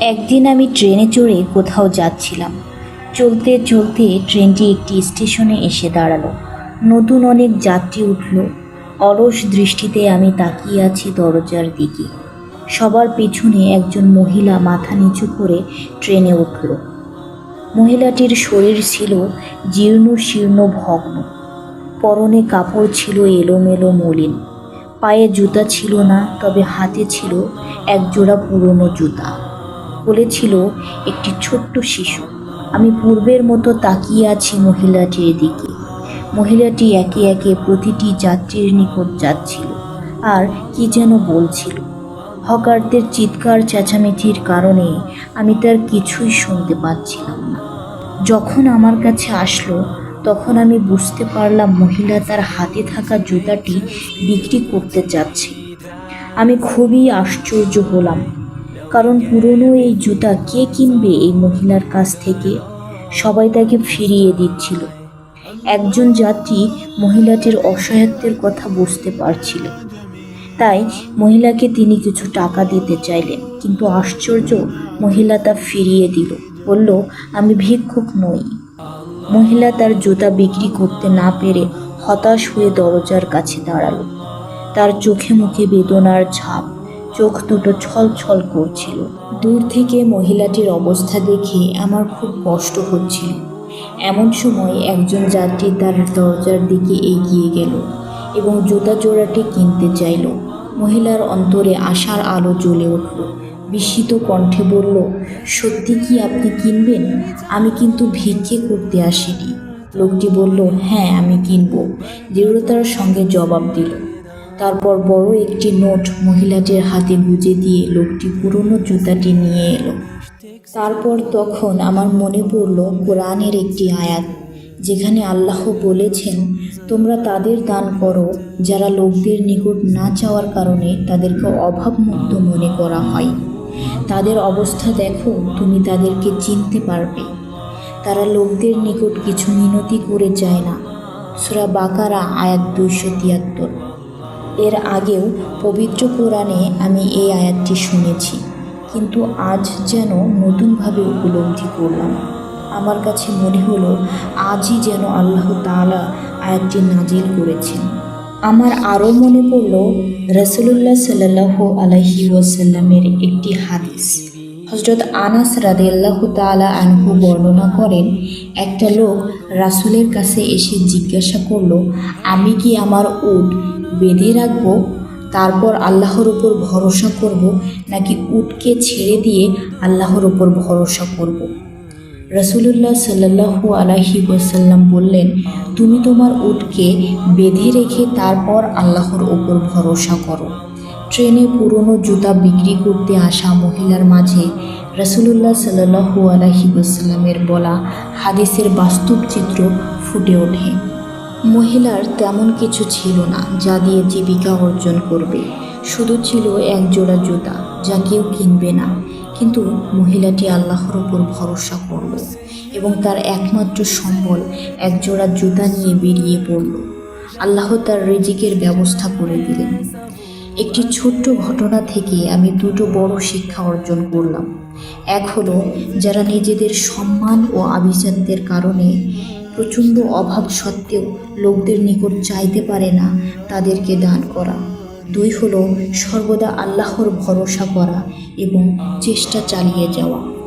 একদিন আমি ট্রেনে চড়ে কোথাও যাচ্ছিলাম। চলতে চলতে ট্রেনটি একটি স্টেশনে এসে দাঁড়াল। নতুন অনেক যাত্রী উঠল। অলস দৃষ্টিতে আমি তাকিয়ে আছি দরজার দিকে। সবার পেছনে একজন মহিলা মাথা নিচু করে ট্রেনে উঠল। মহিলাটির শরীর ছিল জীর্ণ, শীর্ণ, ভগ্ন। পরনে কাপড় ছিল এলোমেলো মলিন। পায়ে জুতা ছিল না, তবে হাতে ছিল এক জোড়া পুরনো জুতা। কোলে ছিল একটি ছোট্ট শিশু। আমি পূর্বের মতো তাকিয়ে আছি মহিলাটির দিকে। মহিলাটি একে একে প্রতিটি যাত্রীর নিকট যাচ্ছিল আর কি যেন বলছিল। হকারদের চিৎকার চেঁচামেচির কারণে আমি তার কিছুই শুনতে পাচ্ছিলাম না। যখন আমার কাছে আসলো তখন আমি বুঝতে পারলাম মহিলা তার হাতে থাকা জুতাটি বিক্রি করতে চাচ্ছে আমি খুবই আশ্চর্য হলাম, কারণ পুরনো এই জুতা কে কিনবে এই মহিলার কাছ থেকে? সবাই তাকে ফিরিয়ে দিচ্ছিল। একজন যাত্রী মহিলাটির অসহায়ত্বের কথা বুঝতে পারছিল। তাই মহিলাকে তিনি কিছু টাকা দিতে চাইলেন, কিন্তু আশ্চর্য মহিলা তা ফিরিয়ে দিল, বলল, আমি ভিক্ষুক নই। মহিলা তার জুতা বিক্রি করতে না পেরে হতাশ হয়ে দরজার কাছে দাঁড়াল। তার চোখে মুখে বেদনার ছাপ, চোখ দুটো ছল ছল করছিল। দূর থেকে মহিলাটির অবস্থা দেখে আমার খুব কষ্ট হচ্ছিল। এমন সময় একজন যাত্রী তার দরজার দিকে এগিয়ে গেল এবং জুতা জোড়াটি কিনতে চাইল। মহিলার অন্তরে আশার আলো জ্বলে উঠল। বিস্মিত কণ্ঠে বলল, সত্যি কি আপনি কিনবেন? আমি কিন্তু ভিক্ষে করতে আসিনি। লোকটি বলল হ্যাঁ আমি কিনব। দৃঢ়তার সঙ্গে জবাব দিল। তারপর বড় একটি নোট মহিলাটির হাতে গুজে দিয়ে লোকটি পুরনো জুতাটি নিয়ে এলো। তারপর তখন আমার মনে পড়ল, কোরআনের একটি আয়াত, যেখানে আল্লাহ বলেছেন, তোমরা তাদের দান করো, যারা লোকদের নিকট না চাওয়ার কারণে তাদেরকে অভাবমুক্ত মনে করা হয়। তাদের অবস্থা দেখো, তুমি তাদেরকে চিনতে পারবে। তারা লোকদের নিকট কিছু মিনতি করে যায় না। সুরা বাকারা, আয়াত দুইশো তিয়াত্তর। এর আগেও পবিত্র কোরআনে আমি এই আয়াতটি শুনেছি, কিন্তু আজ যেন নতুনভাবে উপলব্ধি করলাম। আমার কাছে মনে হলো, আজই যেন আল্লাহ তাআলা আয়াতটি নাজিল করেছেন। আমার আরও মনে পড়ল রসুল্লাহ সাল্লাহ আলহি ওয়াসাল্লামের একটি হাদিস হজরত আনাস রাদিয়াল্লাহ তাআলা আনহু বর্ণনা করেন, একটা লোক রাসূলের কাছে এসে জিজ্ঞাসা করল, আমি কি আমার উট বেঁধে রাখব, তারপর আল্লাহর উপর ভরসা করব, নাকি উটকে ছেড়ে দিয়ে আল্লাহর উপর ভরসা করব। রসুল্লাহ সাল্লাহু আলাহি ওয়াসাল্লাম বললেন, তুমি তোমার উটকে বেঁধে রেখে তারপর আল্লাহর ওপর ভরসা করো। ট্রেনে পুরনো জুতা বিক্রি করতে আসা মহিলার মাঝে রসুল্লাহ সাল্লাহু আলাহি ওয়াসাল্লামের বলা হাদিসের বাস্তব চিত্র ফুটে ওঠে। মহিলার তেমন কিছু ছিল না যা দিয়ে জীবিকা অর্জন করবে। শুধু ছিল এক জোড়া জুতা যা কেউ কিনবে না। কিন্তু মহিলাটি আল্লাহর ওপর ভরসা করল এবং তার একমাত্র সম্বল এক জোড়া জুতা নিয়ে বেরিয়ে পড়ল। আল্লাহ তার রিজিকের ব্যবস্থা করে দিলেন। একটি ছোট্ট ঘটনা থেকে আমি দুটো বড় শিক্ষা অর্জন করলাম। এক হলো, যারা নিজেদের সম্মান ও আভিজাত্যের কারণে প্রচণ্ড অভাব সত্ত্বেও লোকদের নিকট চাইতে পারে না, তাদেরকে দান করা। দুই হলো সর্বদা আল্লাহর ভরসা করা এবং চেষ্টা চালিয়ে যাওয়া।